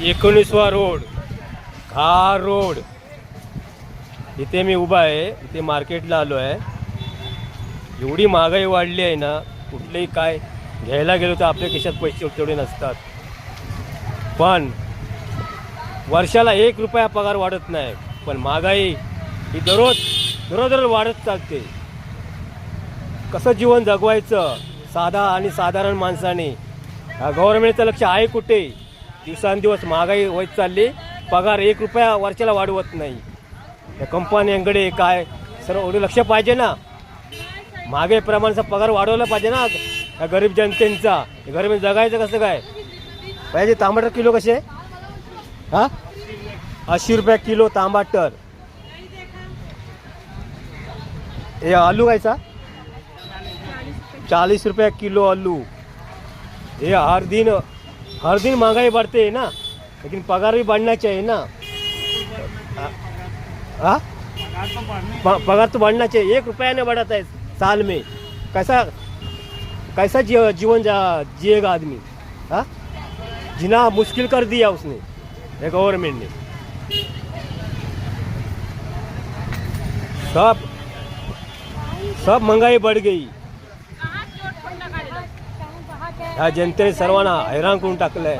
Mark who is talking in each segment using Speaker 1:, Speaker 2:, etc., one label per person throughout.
Speaker 1: एकोणीसवा road घार road. इथे मी उभा आहे इथे मार्केटला आलो आहे. एवढी महागाई वाढली आहे ना कुठलेही काय घ्यायला गेलो तर आपल्या खिशात पैसे तेवढे नसतात. पण वर्षाला एक रुपया पगार वाढत नाही पण महागाई ही दररोज दररोज दररोज वाढत चालते. कसं जीवन जगवायचं साधा आणि साधारण माणसाने? गव्हर्नमेंटचं लक्ष आहे कुठे? दिवसांदिवस महागाई होत चालली. पगार एक रुपया वर्षाला वाढवत नाही. या कंपन्यांकडे काय? सर्व एवढं लक्ष पाहिजे ना. मागे प्रमाणाचा पगार वाढवला पाहिजे ना. या गरीब जनतेचा. गरीब जगायचं कसं काय? पाहिजे टमाटर किलो कसे? हा? अस्सी रुपये किलो टमाटर हे आलू कायचा चाळीस रुपये किलो आलू. हे हर दिन हर दिन महंगाई बढ़ते है ना लेकिन पगार भी बढ़ना चाहिए ना। हाँ पगार तो बढ़ना चाहिए। एक रुपया नहीं बढ़ाता है साल में। कैसा कैसा जी, जीवन जा जिएगा आदमी? हाँ जीना मुश्किल कर दिया उसने गवर्नमेंट ने। सब सब महंगाई बढ़ गई। ह्या जनतेने सर्वांना हैराण करून टाकलंय.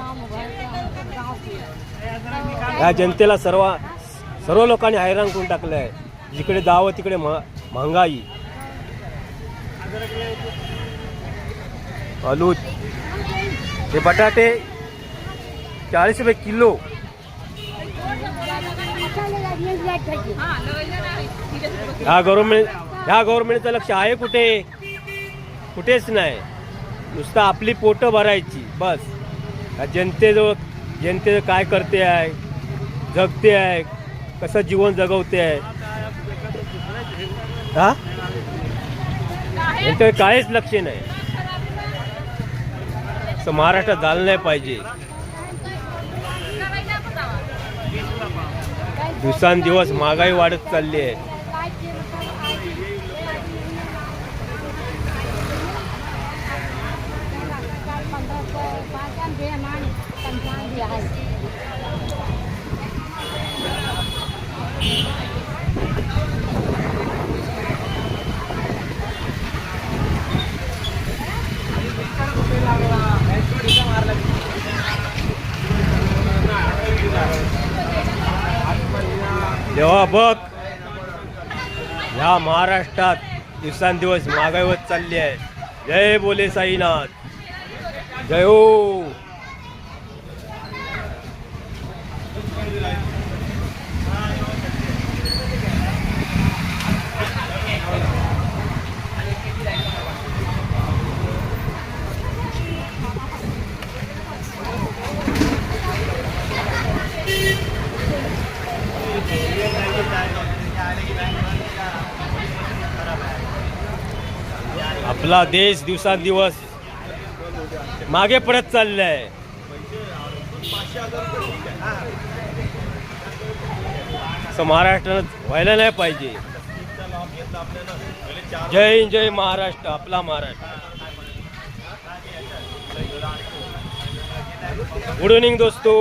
Speaker 1: ह्या जनतेला सर्व सर्व लोकांनी हैराण करून टाकलंय. जिकडे जावं तिकडे महा महागाई. आलू हे बटाटे चाळीस रुपये किलो. ह्या गव्हर्नमेंट ह्या गव्हर्नमेंटचं लक्ष आहे कुठे? कुठेच नाही. नुसतं आपली पोटं भरायची बस. जनतेजवळ जनते काय करते आहे जगते आहे कसं जीवन जगवते आहे. हा? यांच्याकडे काहीच लक्ष नाही. असं महाराष्ट्रात झालं नाही पाहिजे. दिवसांदिवस महागाई वाढत चालली आहे. तेव्हा बघ. ह्या महाराष्ट्रात दिवसांदिवस महागाई होत चालली आहे. जय बोले साईनाथ. जय हो. आपला देश दिवसांदिवस मागे पडत चाललाय. असं महाराष्ट्रात व्हायला नाही पाहिजे. जय हिंद, जय महाराष्ट्र आपला महाराष्ट्र. गुड इव्हनिंग दोस्तो.